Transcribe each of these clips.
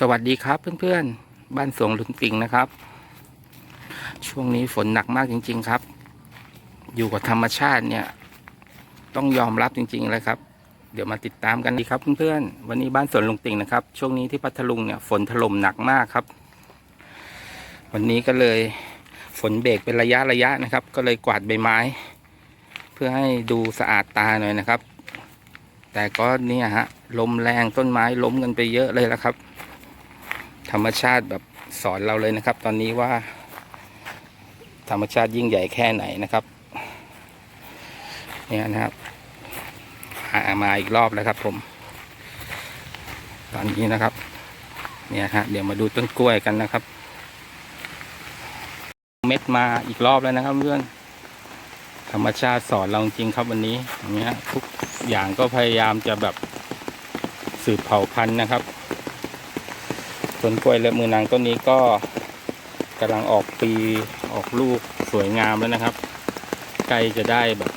สวัสดีครับเพื่อนๆ บ้านสวงลุนปิงนะครับ ช่วงนี้ฝนหนักมากจริง ๆครับ อยู่กับธรรมชาติเนี่ย ต้องยอมรับจริง ๆ เลยครับ เดี๋ยวมาติดตามกันดีครับเพื่อนๆ วันนี้บ้านสวนลุงติงนะครับ ช่วงนี้ที่พัทลุงเนี่ยฝนถล่มหนักมากครับ วันนี้ก็เลยฝนเบรกเป็นระยะระยะนะครับ ก็เลยกวาดใบไม้ เพื่อให้ดูสะอาดตาหน่อยนะครับ แต่ก็เนี่ยฮะลมแรงต้นไม้ล้มกันไปเยอะเลยแล้วครับ ธรรมชาติแบบสอนเราเลยนะครับ ตอนนี้ว่า ธรรมชาติยิ่งใหญ่แค่ไหนนะครับ เนี่ยนะครับหามาอีกรอบแล้วครับผม ตอนนี้นะครับ เนี่ยฮะเดี๋ยวมาดูต้นกล้วยกันนะครับ เม็ดมาอีกรอบแล้วนะครับเพื่อนธรรมชาติสอนเราจริงครับวันนี้อย่างเงี้ยทุกอย่างก็พยายามจะแบบสืบเผ่าพันธุ์นะครับ ต้นกล้วยและมือนางต้นนี้ก็กำลังออกปีออกลูกสวยงามแล้วนะครับ ใกล้จะได้แบบ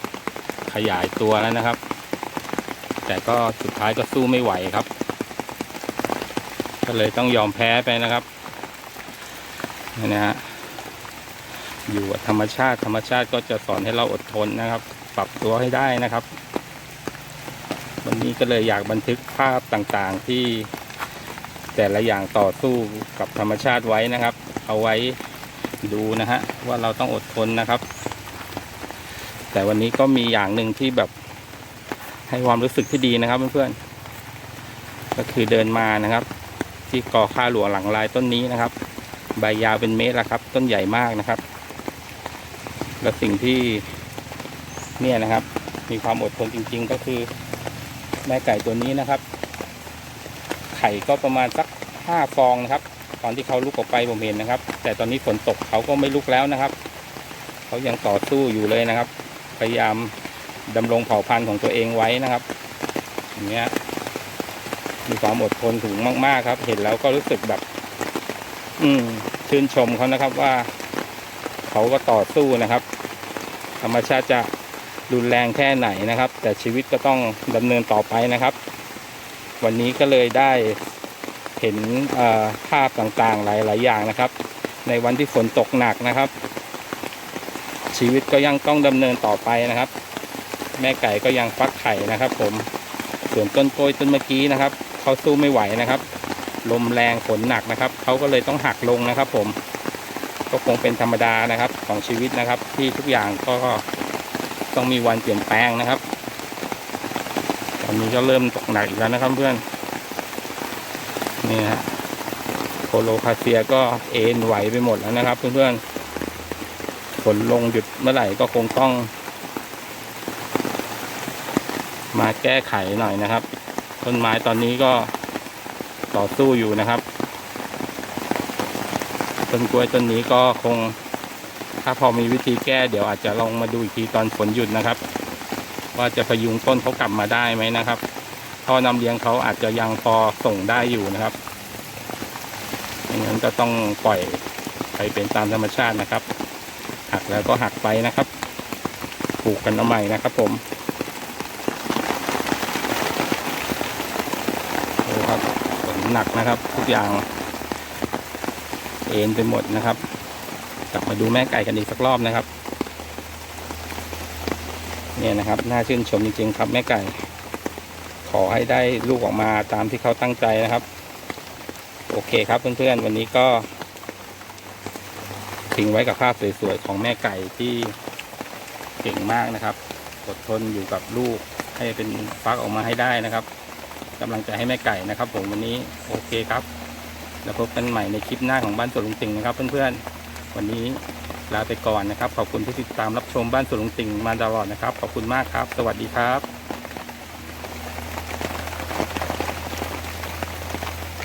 ขยายตัวแล้วนะครับ แต่ก็สุดท้ายก็สู้ไม่ไหวครับ ก็เลยต้องยอมแพ้ไปนะครับนี่นะฮะอยู่ธรรมชาติธรรมชาติก็จะสอนให้เราอดทนนะครับ ปรับตัวให้ได้นะครับ วันนี้ก็เลยอยากบันทึกภาพต่างๆที่ แต่ละอย่างต่อสู้กับธรรมชาติไว้นะครับ เอาไว้ดูนะฮะว่าเราต้องอดทนนะครับ แต่วันนี้ก็มีอย่างหนึ่งที่แบบให้ความรู้สึกที่ดีนะครับเพื่อนๆก็คือเดินมานะครับ ที่กอข้าหลวงหลังลายต้นนี้นะครับ ใบยาวเป็นเมตรแล้วครับ ต้นใหญ่มากนะครับ และสิ่งที่เนี่ยนะครับ มีความอดทนจริง ๆ ก็คือแม่ไก่ตัวนี้นะครับ ไข่ก็ประมาณสักห้าฟองนะครับ ตอนที่เขาลุกออกไปผมเห็นนะครับ แต่ตอนนี้ฝนตกเขาก็ไม่ลุกแล้วนะครับ เขายังต่อสู้อยู่เลยนะครับ พยายามดำรงเผ่าพันธุ์ของตัวเองไว้นะครับอย่างเงี้ยมีความอดทนสูงมาก ๆ ครับ เห็นแล้วก็รู้สึกแบบ อืมชื่นชมเขานะครับว่า เขาก็ต่อสู้นะครับ ธรรมชาติจะรุนแรงแค่ไหนนะครับ แต่ชีวิตก็ต้องดำเนินต่อไปนะครับ วันนี้ก็เลยได้เห็นภาพต่างๆหลายๆอย่างนะครับ ในวันที่ฝนตกหนักนะครับ ชีวิตก็ยังต้องดำเนินต่อไปนะครับ แม่ไก่ก็ยังฟักไข่นะครับ ผมส่วนต้นกล้วยต้นเมื่อกี้นะครับเขาสู้ไม่ไหวนะครับ ลมแรงฝนหนักนะครับเขาก็เลยต้องหักลงนะครับ ผมก็คงเป็นธรรมดานะครับของชีวิตนะครับ ที่ทุกอย่างก็ต้องมีวันเปลี่ยนแปลงนะครับ อนนี้ก็เริ่มตกหนักอีกแล้วนะครับเพื่อน นี่ฮะโคโลคาเซียก็เอ็นไหวไปหมดแล้วนะครับเพื่อนๆฝนลงหยุดเมื่อไหร่ก็คงต้อง มาแก้ไขหน่อยนะครับ ต้นไม้ตอนนี้ก็ต่อสู้อยู่นะครับต้นกล้วยต้นนี้ก็คง ถ้าพอมีวิธีแก้เดี๋ยวอาจจะลองมาดูอีกทีตอนฝนหยุดนะครับ ว่าจะพยุงต้นเขากลับมาได้ไหมนะครับท่อนำเลี้ยงเขาอาจจะยังพอส่งได้อยู่นะครับไม่งั้นก็ต้องปล่อยไปเป็นตามธรรมชาตินะครับ หักแล้วก็หักไปนะครับปลูกกันเอาใหม่นะครับ ผมโอ้ครับฝนหนักนะครับ ทุกอย่างเอ็นไปหมดนะครับ กลับมาดูแม่ไก่กันอีกสักรอบนะครับ เนี่ยนะครับ น่าชื่นชมจริง ๆ ครับแม่ไก่ ขอให้ได้ลูกออกมาตามที่เขาตั้งใจนะครับ โอเคครับเพื่อนๆวันนี้ก็ทิ้งไว้กับภาพสวยๆของแม่ไก่ที่เก่งมากนะครับอดทนอยู่กับลูกให้เป็นฟักออกมาให้ได้นะครับกำลังใจให้แม่ไก่นะครับ ผมวันนี้โอเคครับ แล้วพบกันใหม่ในคลิปหน้าของบ้านสวนลุงติงนะครับ เพื่อนๆวันนี้ ลาไปก่อนนะครับ ขอบคุณที่ติดตามรับชมบ้านสวนลุงติงมาตลอดนะครับ ขอบคุณมากครับ สวัสดีครับ